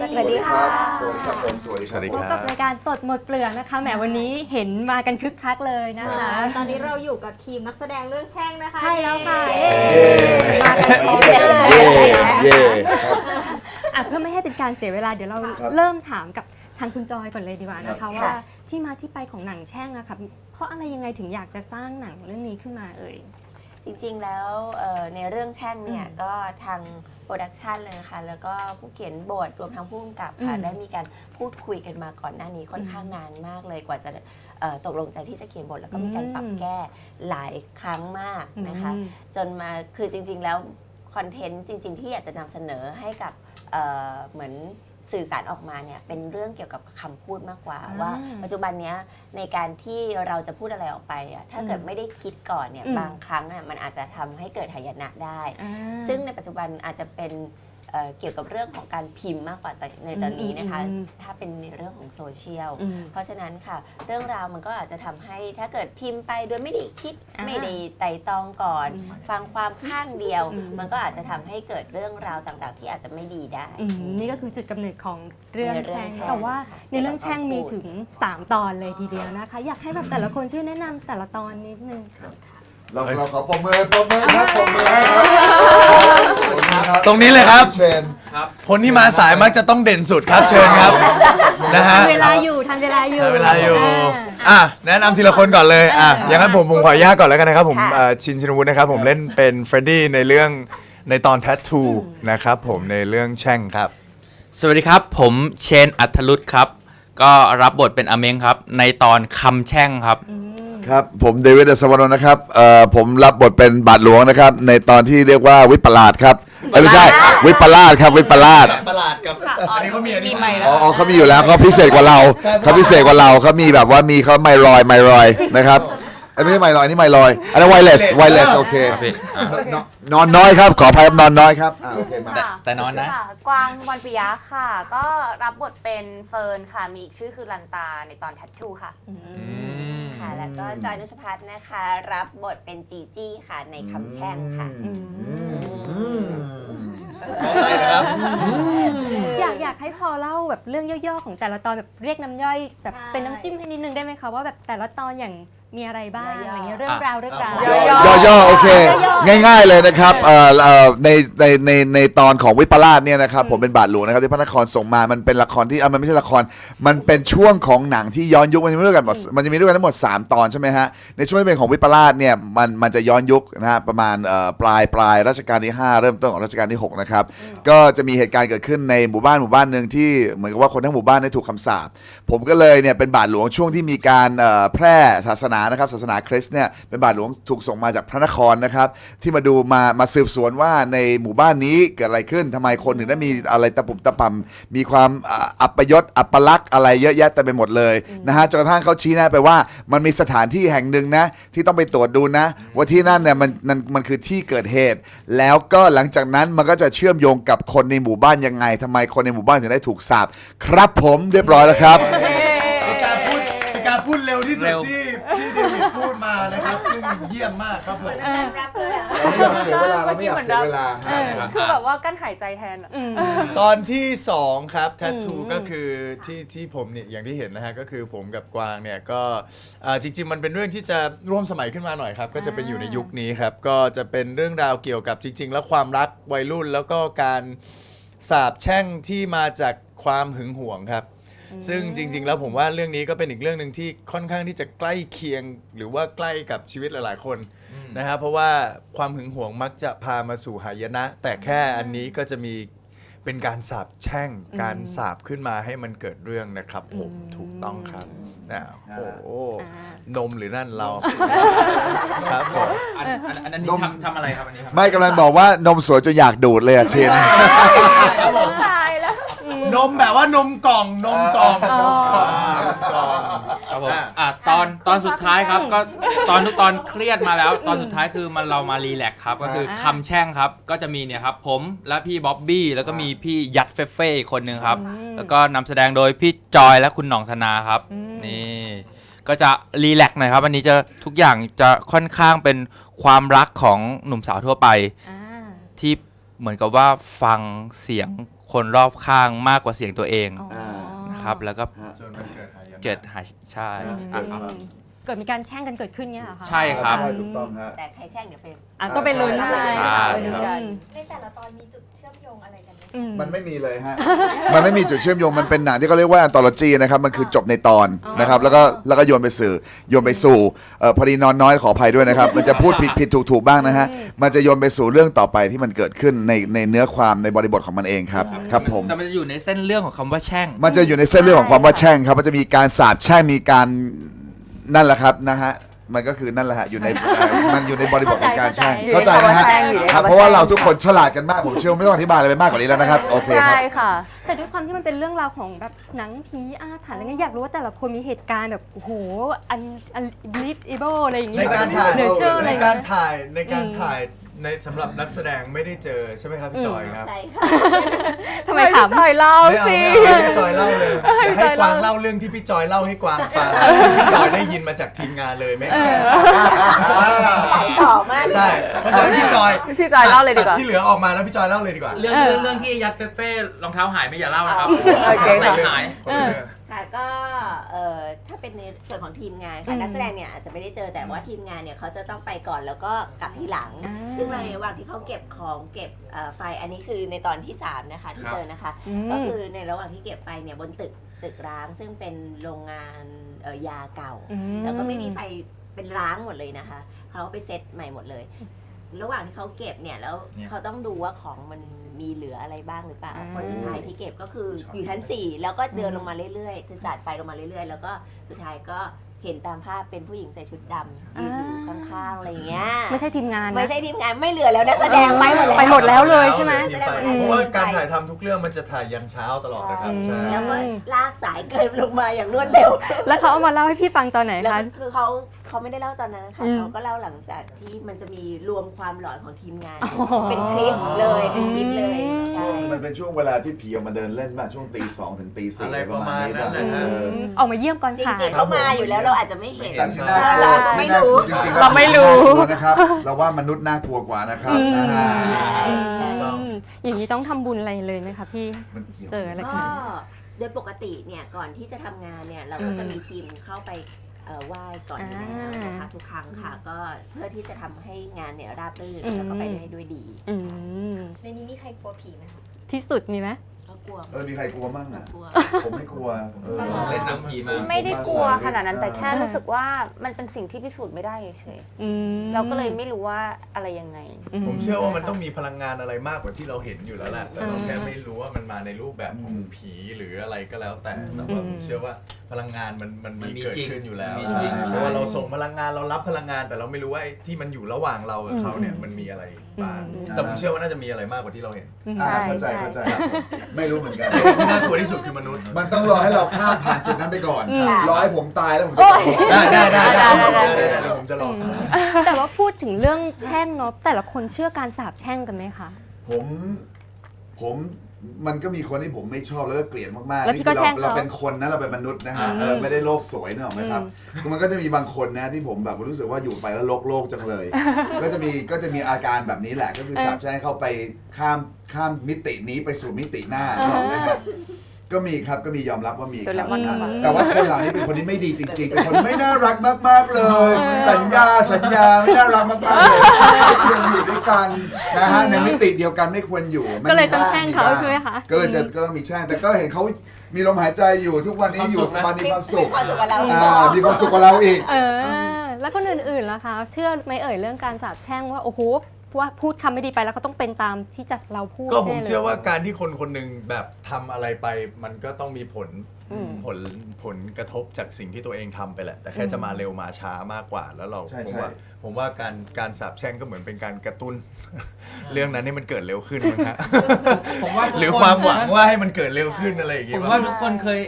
สวัสดีสวัสดีค่ะสวัสดีครับผมสวัสดีสวัสดีพคบรั กับรายการสดหมดเปลือกนะคะแหมวันนี้เห็นมากันคึกคักเลยนะคะ ตอนนี้เราอยู่กับทีมนักแสดงเรื่องแช่งนะคะใช่แล้วค่ะเย้ มากันพร้อมเย่เลยเย่เย่ครับ อะเพื่อไม่ให้เป็นการเสียเวลาเดี๋ยวเราครับเริ่มถามกับทางคุณจอยก่อนเลยดีกว่านะครัคะบ ว่าที่มาที่ไปของหนังแช่งนะคะเพราะอะไรยังไงถึงอยากจะสร้างหนังเรื่องนี้ขึ้นมาเอ่ย จริงๆแล้วเอ่อในเรื่องแช่งเนี่ยอืมก็ทางโปรดักชันเลยนะคะแล้วก็ผู้เขียนบทรวมทั้งผู้กำกับค่ะอืมได้มีการพูดคุยกันมาก่อนหน้านี้ค่อนข้างนานมากเลยกว่าจะเอ่อตกลงใจที่จะเขียนบทแล้วก็มีการปรับแก้หลายครั้งมากนะคะอืมจนมาคือจริง ๆ แล้วคอนเทนต์จริง ๆ ที่อยากจะนำเสนอให้กับเอ่อเหมือน สื่อสารออกมาเนี่ยเป็นเรื่องเกี่ยวกับคำพูดมากกว่าอ่า ว่า ปัจจุบันเนี้ยในการที่เราจะพูดอะไรออกไปอะถ้าเกิดอืมไม่ได้คิดก่อนเนี่ยอืมบางครั้งอะมันอาจจะทำให้เกิดหายนะได้อ่าซึ่งในปัจจุบันอาจจะเป็น เอ่อเกี่ยวกับเรื่องของการพิมพ์มากกว่าแต่ในตอนนี้นะคะอืมอืมถ้าเป็นในเรื่องของโซเชียล อืมเพราะฉะนั้นค่ะ เรื่องราวมันก็อาจจะทำให้ถ้าเกิดพิมพ์ไปโดยไม่ได้คิดอ่าไม่ได้ไต่ตองก่อน อืมฟังความข้างเดียว อืม มันก็อาจจะทำให้เกิดเรื่องราวต่างๆ ที่อาจจะไม่ดีได้ อืมนี่ก็คือจุดกำเนิดของเรื่องในเรื่องแช่งแช่งแต่ว่าค่ะในเรื่องแช่งมีถึง 3 ตอนเลยทีเดียวนะคะ อยากให้แบบแต่ละคนช่วยแนะนำแต่ละตอนนิดนึง เราเราขอปรบมือปรบมือครับปรบมือให้ครับขอบคุณคบ ตรงนี้เลยครับ เชนคนที่มาสายมักจะต้องเด่นสุดครับเชิญครับนะฮะทันเวลาอยู่ทันเวลาอยู่ เวลาอยู่อ่าอะ แนะนำทีละคนก่อนเลย อะเอออย่างนั้นผมผมขออนุญาตก่อนแล้วกันนะครับ ผมค่ะ เอ่อชินชินวุฒินะครับ ผมเล่นเป็นเฟรดดี้ในเรื่องในตอนแท t ทูนะครับ ผมในเรื่องแช่งครับ สวัสดีครับ ผมเชนอัธรุตครับ ก็รับบทเป็นอเมงครับ ในตอนคำแช่งครับ ครับ ผมเดวิดอัศวนนท์นะครับเอ่อผมรับบทเป็นบาทหลวงนะครับ ในตอนที่เรียกว่าวิปลาสครับเอ้ยไม่ใช่ วิปลาสครับ วิปลาสประหลาดกับ อันนี้เขามีอันนี้อ๋ออ๋อเขามีอยู่แล้วเขาพิเศษกว่าเราเขาพิเศษกว่าเราเขามีแบบว่ามีเขาไมลอยไมลอยนะครับเอ้ยไม่ใช่ไมลอยนี่ไมลอยอันนั้นไวเลสไวเลสโอเคครับพี่อะนนอนน้อยครับ ขออภัยครับนอนน้อยครับอ่าโอเคมา แต่แต่นอนนะ ค่ะกวางวันปิยะค่ะ ก็รับบทเป็นเฟิร์นค่ะ มีอีกชื่อคือลันตาในตอนแทททูค่ะ ค่ะ แล้วก็จอยนุชพัฒน์นะคะ รับบทเป็นจีจี้ค่ะในคำแช่งค่ะใส่นะครับ อยากอยากให้พอเล่าแบบเรื่องย่อๆของแต่ละตอนแบบเรียกน้ำย่อยแบบใช่ เป็นน้ำจิ้มให้นิดนึงได้ไหมคะว่าแบบแต่ละตอนอย่าง มีอะไรบ้างย่อๆอะไรเงี้ยเรื่องราวเรื่องราวย่อย่อๆ โอเค ง่ายๆเลยนะครับเอ่อเอ่อในในในในตอนของวิปลาสเนี่ยนะครับ ผมเป็นบาทหลวงนะครับที่พระนครส่งมา มันเป็นละครที่อะมันไม่ใช่ละคร มันเป็นช่วงของหนังที่ย้อนยุค มันจะมีด้วยกันหมดมันจะมีด้วยกันทั้งหมด 3 ตอนใช่ไหมฮะ ในช่วงที่เป็นของวิปลาสเนี่ย มันมันจะย้อนยุคนะฮะประมาณเอ่อปลายปลายรัชกาลที่ 5 เริ่มต้นของรัชกาลที่ 6 นะครับ ก็จะมีเหตุการณ์เกิดขึ้นในหมู่บ้านหมู่บ้านหนึ่งที่เหมือนกับว่าคนทั้งหมู่บ้านได้ถูกคำสาป ผมก็เลยเนี่ยเป็นบาทหลวงช่วงที่มีการเอ่อแพร่ศาสนานะครับศาสนาคริสต์เนี่ยเป็นบาทหลวงถูกส่งมาจากพระนครนะครับ ที่มาดูมามาสืบสวนว่าในหมู่บ้านนี้เกิดอะไรขึ้นทำไมคนถึงได้มีอะไรตะปุ่มตะป่ำมีความอ่าอัปยศอัปลักษณ์อะไรเยอะแยะเต็มไปหมดเลยนะฮะจนกระทั่งเขาชี้แนะไปว่ามันมีสถานที่แห่งหนึ่งนะที่ต้องไปตรวจดูนะ ว่าที่นั่นเนี่ยมันมันมันคือที่เกิดเหตุ แล้วก็หลังจากนั้นมันก็จะเชื่อมโยงกับคนในหมู่บ้านยังไงทำไมคนในหมู่บ้านถึงได้ถูกสาปครับผมเรียบร้อยแล้วครับ พูดเร็วที่สุดเร็ว ที่ที่เดวิดพูดมานะครับซึ่งเยี่ยมมากครับผมแต้มรับเลยอะเราไม่อยากเสียเวลาเราไม่อยากเสียเวลาคือแบบว่ากั้นหายใจแทนอะอืมตอนที่ 2 ครับ แท t ทูอืมก็คือที่ที่ผมเนี่ยอย่างที่เห็นนะฮะ ก็คือผมกับกวางเนี่ย ก็เอ่อจริง ๆ มันเป็นเรื่องที่จะร่วมสมัยขึ้นมาหน่อยครับ ก็จะเป็นอยู่ในยุคนี้ครับ ก็จะเป็นเรื่องราวเกี่ยวกับจริง ๆ แล้วความรักวัยรุ่นแล้วก็การสาบแช่งที่มาจากความหึงหวงครับ ซึ่งจริง ๆ แล้วผมว่าเรื่องนี้ก็เป็นอีกเรื่องหนึ่งที่ค่อนข้างที่จะใกล้เคียง หรือว่าใกล้กับชีวิตหลายๆคนนะครับเพราะว่าความหึงหวงมักจะพามาสู่หายนะ แต่แค่อันนี้ก็จะมีเป็นการสาบแช่งการสาบขึ้นมาให้มันเกิดเรื่องนะครับ ผมถูกต้องครับนะโอ้โหนมหรือนั่นเราครับผมอันอันอันอันนี้นมทำทำอะไรครับอันนี้ครับไม่กำลังบอกว่านมสวยจนอยากดูดเลยอะเชนตายแล้ว นมแบบว่านมกล่องนมกล่องอ๋อ นมกล่อง ครับผมอะตอนตอนสุดท้ายครับก็ตอนทุกตอนเครียดมาแล้ว ตอนสุดท้ายคือมันเรามารีแลกซ์ครับ ก็คือคำแช่งครับ ก็จะมีเนี่ยครับ ผมและพี่บ๊อบบี้แล้วก็มีพี่ยัดเฟเฟ่อีกคนหนึ่งครับ แล้วก็นำแสดงโดยพี่จอยและคุณหน่องธนาครับนี่ ก็จะรีแลกซ์หน่อยครับอันนี้จะทุกอย่างจะค่อนข้างเป็นความรักของหนุ่มสาวทั่วไป อ่า ที่เหมือนกับว่าฟังเสียง คนรอบข้างมากกว่าเสียงตัวเองอ๋อ นะครับ แล้วก็ฮะจนมันเกิดหายนะ เกิดหายใช่อืมอะครับ เกิดมีการแช่งกันเกิดขึ้นเนี่ยเหรอคะใช่ครับ ใช่ถูกต้องฮะ แต่ใครแช่งเดี๋ยวไปอะก็เป็นลุ้นไปใช่อืมในแต่ละตอนมีจุดเชื่อมโยงอะไรกันไหม อืมันไม่มีเลยฮะ มันไม่มีจุดเชื่อมโยง มันเป็นหนังที่เขาเรียกว่า a ต o ลจีนะครับ มันคือจบในตอนนะครับ แล้วก็แล้วก็โยนไปสื่อ โยนไปสู่เอ่อพอดีนอนน้อยขออภัยด้วยนะครับ มันจะพูดผิดผิดถูกถูกบ้างนะฮะ มันจะโยนไปสู่เรื่องต่อไปที่มันเกิดขึ้นในในเนื้อความในบริบทของมันเองครับ ครับผม แต่มันจะอยู่ในเส้นเรื่องของคำว่าแช่ง มันจะอยู่ในเส้นเรื่องของความว่าแช่งครับ มันจะมีการสาบแช่ง มีการ นั่นแหละครับนะฮะมันก็คือนั่นแหละฮะอยู่ในเอ่อมันอยู่ในบริบทของการแช่งเข้าใจนะฮะครับเพราะว่าเราทุกคนฉลาดกันมากผมเชื่อว่าไม่ต้องอธิบายอะไรไปมากกว่านี้แล้วนะครับโอเคครับ ใช่ค่ะ แต่ด้วยความที่มันเป็นเรื่องราวของแบบหนังผีอาถรรพ์อะไรเงี้ยอยากรู้ว่าแต่ละคนมีเหตุการณ์แบบโอ้โหอันอันลิฟเอเบิลอะไรอย่างเงี้ในยการถ่ายเหนือเชื่ออะไรในเงี้ย การถ่ายในการอืมถ่าย ในสำหรับนักแสดงไม่ได้เจอใช่ไหมครับพี่จอยครับใช่ค่ะ ทำไมถามจอยเล่าไม่เอาสิ ไม่เอาให้พี่จอยเล่าเลยเดี๋ยวให้ให้พี่จอยกวางเล่าเล่าเรื่องที่พี่จอยเล่าให้กวางฟังที่พี่จอยได้ยินมาจากทีมงานเลยไหมต่อมากเลยใช่เพราะฉะนั้นพี่จอยพี่จอยเล่าเลยดีกว่า ตัที่เหลือออกมาแล้วพี่จอยเล่าเลยดีกว่าเรื่องเรื่องเรื่องที่ยัดเฟเฟ่รองเท้าหายไม่อย่าเล่านะครับโอเคค่ะหายคนละเรื่อง ค่ะก็เอ่อถ้าเป็นในส่วนของทีมงานค่ะอืมนักแสดงเนี่ยอาจจะไม่ได้เจอแต่ว่าทีมงานเนี่ยเขาจะต้องไปก่อนแล้วก็กลับทีหลัง อ่า ซึ่งในระหว่างที่เขาเก็บของเก็บเอ่อไฟอันนี้คือในตอนที่3นะคะที่ครับ เจอนะคะ อืม ก็คือในระหว่างที่เก็บไฟเนี่ยบนตึกตึกร้างซึ่งเป็นโรงงานเอ่อยาเก่าอืมแล้วก็ไม่มีไฟเป็นร้างหมดเลยนะคะเขาไปเซตใหม่หมดเลย ระหว่างที่เขาเก็บเนี่ยแล้วเนี่ยเขาต้องดูว่าของมันมีเหลืออะไรบ้างหรือเปล่าอ่าพอสุดท้ายที่เก็บก็คืออยู่ชั้นสี่แล้วก็เดินลงมาเรื่อยๆ คือสาดไฟลงมาเรื่อยๆ แล้วก็สุดท้ายก็เห็นตามภาพเป็นผู้หญิงใส่ชุดดำยืนอยู่ข้างๆอะไรอย่างเงี้ยไม่ใช่ทีมงานนะ ไม่ใช่ทีมงานไม่เหลือแล้วนักแสดงไปหมดแล้ว ไปหมดแล้วเลยใช่ไหม ทีฟอืม เพราะว่าการถ่ายทำทุกเรื่องมันจะถ่ายยันเช้าตลอดนะครับใช่ แล้วก็ลากสายเกินลงมาอย่างรวดเร็ว แล้วเขาเอามาเล่าให้พี่ฟังตอนไหนแล้วคะ คือเขา เขาไม่ได้เล่าตอนนั้นค่ะอืมเขาก็เล่าหลังจากที่มันจะมีรวมความหลอนของทีมงานอ๋อเป็นคลิปเลยเป็นคลิปเลยใช่มันเป็นช่วงเวลาที่ผีออกมาเดินเล่นมาช่วงตีสองถึงตีสี่อะไรประมาณนั้นแหละเอฮะอออกมาเยี่ยมก่อนจค่ะ ริงๆเขามาอยู่แล้วเราอาจจะไม่เห็น แต่ที่น่ากลัวเราอาจจะไม่รู้จริงๆแล้วเราไม่รู้ น่ากลัวนะครับ เราว่ามนุษย์น่ากลัวกว่านะครับอืมนะฮะใช่อืมอย่างนี้ต้องทำบุญอะไรเลยไหมคะพี่ มันกี่ยว เจออะไร ก็โดยปกติเนี่ยก่อนที่จะทำงานเนี่ยเราก็จะมีทีมเข้าไปเอ่อ ไหว้ก่อนอยู่แล้วนะคะทุกครั้งค่ะ ก็เพื่อที่จะทำให้งานเนี่ยราบรื่นแล้วก็ไปได้ด้วยดีอืมในนี้มีใครกลัวผีไหมคะ ที่สุดมีไหม ก็กลัวเออมีใครกลัวมั่งอะ กลัว ผมไม่กลัวเออ เล่นหนังผีมา ไม่ได้กลัวขนาดนั้นแต่แค่รู้สึกว่ามันเป็นสิ่งที่พิสูจน์ไม่ได้เฉยอืมๆเราก็เลยไม่รู้ว่าอะไรยังไง ผมเชื่อว่ามันต้องมีพลังงานอะไรมากกว่าที่เราเห็นอยู่แล้วแหละแต่เราแค่ไม่รู้ว่ามันมาในรูปแบบของผีหรืออะไรก็แล้วแต่ แต่ว่าผมเชื่อว่า พลังงานมันมันมันมีมีเกิดจริงขึ้นอยู่แล้วมีจริง เพราะว่าเราส่งพลังงานเรารับพลังงาน แต่เราไม่รู้ว่าไอ้ที่มันอยู่ระหว่างเรากับเขาเนี่ยมันมีอะไรบ้างแต่ผมเชื่อว่าน่าจะมีอะไรมากกว่าที่เราเห็นอ่าเข้าใจใช่ เข้าใจไม่รู้เหมือนกันที่น่ากลัวที่สุดคือมนุษย์ มันต้องรอให้เราข้ามผ่านจุดนั้นไปก่อนอืมรอให้ผมตายแล้วผมจะบอกได้ได้ได้ได้ได้ได้ได้เดี๋ยวผมจะลอง แต่ว่าพูดถึงเรื่องแช่งเนาะแต่ละคนเชื่อการสาบแช่งกันไหมคะ ผมผม มันก็มีคนที่ผมไม่ชอบแล้วก็เกลียดมากๆแล้วนี่พี่คือก็เราแช่งเขาเราเป็นคนนะเราเป็นมนุษย์นะฮะอืมเออไม่ได้โลกสวยนึกออกไหมครับคือมันก็จะมีบางคนนะที่ผมแบบรู้สึกว่าอยู่ไปแล้วโลกโลกจังเลย ก็จะมีก็จะมีอาการแบบนี้แหละก็คือสาบแช่งเข้าไปข้ามข้ามมิตินี้ไปสู่มิติหน้านึกออกไหมครับ ก็มีครับก็มียอมรับว่ามีครับโดเรมอนเข้ามาแต่ว่าคนเหล่านี้เป็นคนที่ไม่ดีจริง ๆ เป็นคนไม่น่ารักมากๆเลย สัญญาสัญญาไม่น่ารักมากๆเลยไม่ควรอยู่ด้วยกันนะฮะในมิติเดียวกันไม่ควรอยู่มันก็เลยต้องบ้แช่งเขาบ้ใช่ไหมคะก็เลยจะก็ต้องมีแช่งแต่ก็เห็นเขามีลมหายใจอยู่ทุกวันนี้อยู่สบายมีความสุขมีความสุขกับเราอ่ามีความสุขกว่าเราอีก เออ แล้วคนอื่นๆล่ะคะ เชื่อไหมเอ่ยเรื่องการสาบแช่งว่าโอ้โห ว่าพูดคำไม่ดีไปแล้วก็ต้องเป็นตามที่จะเราพูดก็ผมแน่ลย เชื่อว่าการที่คนคนหนึ่งแบบทำอะไรไป มันก็ต้องมีผลอืม ผลผลกระทบจากสิ่งที่ตัวเองทำไปแหละ แต่แค่จะมาเร็วมาช้ามากกว่า แล้วเราใช่ผมใช่ว่าผมว่าการการสาบแช่งก็เหมือนเป็นการกระตุ้น เรื่องนั้นให้มันเกิดเร็วขึ้นมั้งฮะผมว่าทุกหรือคนความหวังว่าให้มันเกิดเร็วขึ้นอะไรอย่างผงี้มมั้งว่าทุกคนเคย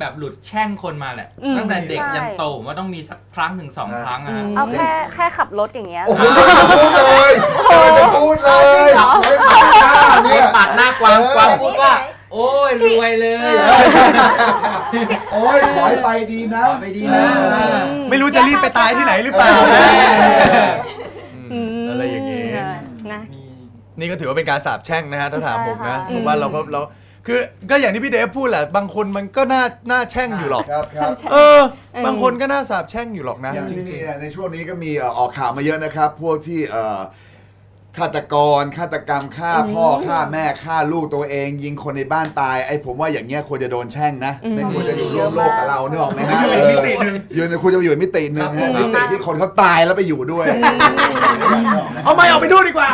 แบบหลุดแช่งคนมาแหละ อืม ตั้งแต่เด็กใช่ยันโตผมว่าต้องมีสักครั้งถึงสองครั้งอะฮะเอาแค่แค่ขับรถอย่างเงี้ย โอ้โหไม่จะพูดเลยไม่จะพูดเลยไม่ผ่านหน้าเนี่ย ปาดหน้ากวางกวางพูดว่า โอ้ยรวยเลยโอ้ยขอให้ไปดีนะขอไปดีนะไม่รู้จะรีบไปตายที่ไหนหรือเปล่าอืมอะไรอย่างงี้ นะ นี่ก็ถือว่าเป็นการสาบแช่งนะฮะถ้าถามผมนะใช่ค่ะ ผมว่าเราก็เรา คือก็อย่างที่พี่เดฟพูดแหละบางคนมันก็น่าน่าแช่งอยู่หรอก ครับครับเออ บางคนก็น่าสาบแช่งอยู่หรอกนะ อย่างจที่ริมีงในช่วงนี้ก็มีเอ่อออกข่าวมาเยอะนะครับ พวกที่เอ่อ ฆาตกรฆาตกรรมฆ่าพ่อฆ่าแม่ฆ่าลูกตัวเอง ยิงคนในบ้านตายไอ้ผมว่าอย่างเงี้ยควรจะโดนแช่งนะไม่ควรจะอยู่ร่วมโลกกับเราเนกออกไหมฮะเอออยู่ในคุณจะไปอยู่ในมิติหนึ่งฮะมิติที่คนเขาตายแล้วไปอยู่ด้วยๆเอาไม่ออกไปดูดีกว่า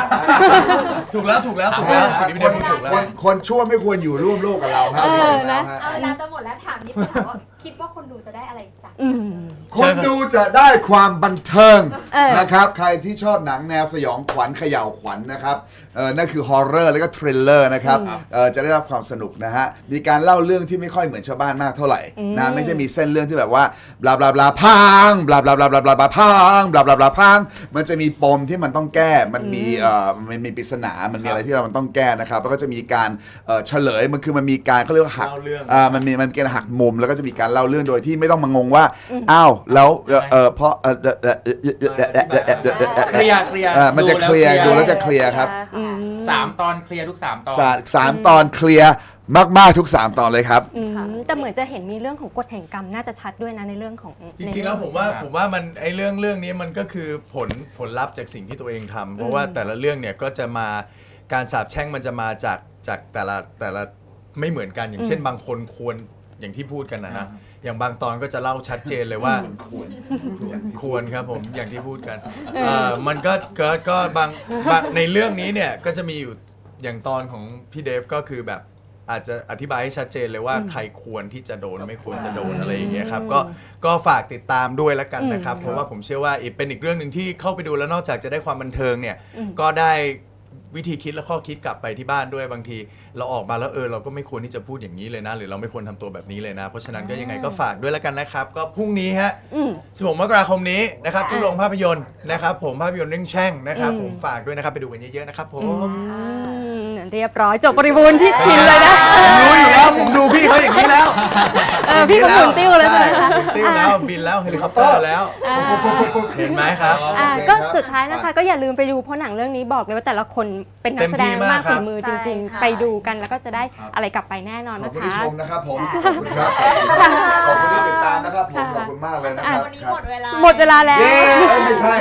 ถูกแล้วถูกแล้วถูกแล้วสิ่งที่พี่เดฟพูดถูกแล้ว คนคนชั่วไม่ควรอยู่ร่วมโลกกับเราครับเออนะฮะเอาเวลาจะหมดแล้วถามนิดนึงค่ะว่าคิดว่าคนดูจะได้อะไรจาก อืม คนดูจะได้ความบันเทิงเออ นะครับ ใครที่ชอบหนังแนวสยองขวัญเขย่าวขวัญนะครับ เออนั่นคือฮอร์เรอร์แล้วก็ทริลเลอร์นะครับเออจะได้รับความสนุกนะฮะ มีการเล่าเรื่องที่ไม่ค่อยเหมือนชาวบ้านมากเท่าไหร่นะไม่ใช่มีเส้นเรื่องที่แบบว่าบลาบลาบลาพังบลาบลาบลาบลาบลาบลาพังบลาบลาบลาพังมันจะมีปมที่มันต้องแก้ มันมีเอ่อมันมีปริศนา มันมีอะไรที่เรามันต้องแก้นะครับ แล้วก็จะมีการเอ่อเฉลยมันคือมันมีการเขาเรียกว่าหักเล่าเรื่อง อ่ามันมีมันเกณฑ์หักมุมแล้วก็จะมีการเล่าเรื่องโดยที่ไม่ต้องมางงว่าอ้าวแล้วเอ่อเออเพราะเออเอ่อเอ่อเอ่อเอ่อเอ่อเอ่อเอ่อเอ่อเอ่อเอ่อเอ่อเคลียร์เคลียร์อ่ามันจะเคลียร์ดูดูแล้แล้ววเคลียร์จะเคลียร์ครับ อืม สามตอนเคลียร์ทุกสามตอน สาสามตอนเคลียร์มาก ๆ ทุก 3 ตอนเลยครับ อืมแต่เหมือนจะเห็นมีเรื่องของกฎแห่งกรรมน่าจะชัดด้วยนะในเรื่องของจริงๆแล้วผมว่าผมว่ามันไอ้เรื่องเรื่องนี้มันก็คือผลผลลัพธ์จากสิ่งที่ตัวเองทำเพราะว่าแต่ละเรื่องเนี่ยก็จะมาการสาบแช่งมันจะมาจากจากแต่ละแต่ละไม่เหมือนกันอย่างเช่นบางคนควรอย่างที่พูดกันนะนะ อย่างบางตอนก็จะเล่าชัดเจนเลยว่า ควรครับผมอย่างที่พูดกันเอ่อมันก็ก็ก็บางบางในเรื่องนี้เนี่ยก็จะมีอยู่อย่างตอนของพี่เดฟก็คือแบบอาจจะอธิบายให้ชัดเจนเลยว่าใครควรที่จะโดนไม่ควรจะโดนอะไรอย่างเงี้ยครับก็ก็ฝากติดตามด้วยแล้วกันนะครับ เพราะว่าผมเชื่อว่าอีกเป็นอีกเรื่องหนึ่งที่เข้าไปดูแล้วนอกจากจะได้ความบันเทิงเนี่ยก็ได้ วิธีคิดและข้อคิดกลับไปที่บ้านด้วยบางที เราออกมาแล้วเออเราก็ไม่ควรที่จะพูดอย่างนี้เลยนะ หรือเราไม่ควรทำตัวแบบนี้เลยนะ เพราะฉะนั้นก็ยังไงก็ฝากด้วยแล้วกันนะครับ ก็พรุ่งนี้ฮะ อืม 16มกราคมนี้นะครับทุกโรงภาพยนตร์นะครับผมภาพยนตร์เรื่องแช่งนะครับ ผมฝากด้วยนะครับไปดูกันเยอะๆนะครับผมอืม เรียบร้อย จบบริบูรณ์ที่ชิมเลยนะผมรู้อยู่แล้วผมดูพี่เขาอย่างนี้แล้วเออพี่ก็หมุนติ้วเลยใช่ใช่ไหมหมุนติ้วแล้วบินแล้วเฮลิคอปเตอร์แล้วเห็นไหมครับอ่าโอเคก็ครับสุดท้ายนะคะก็อย่าลืมไปดูเพราะหนังเรื่องนี้บอกเลยว่าแต่ละคนเป็นนักแสดงเต็มที่มามากกครัฝีบมือจใช่ริงค่ะๆไปดูกันแล้วก็จะได้อะไรกลับไปแน่นอนขอบนะคุณที่คะ ชมนะครับผมขอบคุณครับขอบคุณที่ติดตามนะครับผมขอบคุณมากเลยนะครับวันนี้ครับหมดเวลา หมดเวลาแล้ว เย้เอ้ยไม่ใช่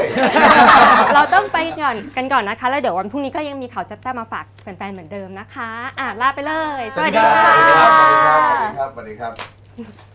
เราต้องไปก่อนกันก่อนนะคะ แล้วเดี๋ยววันพรุ่งนี้ก็ยังมีข่าวแซ่บๆมาฝากแฟนๆเหมือนเดิมนะคะ อะลาไปเลยสวัสดีครับ สวัสดีครับ สวัสดีครับสวัสดีครับ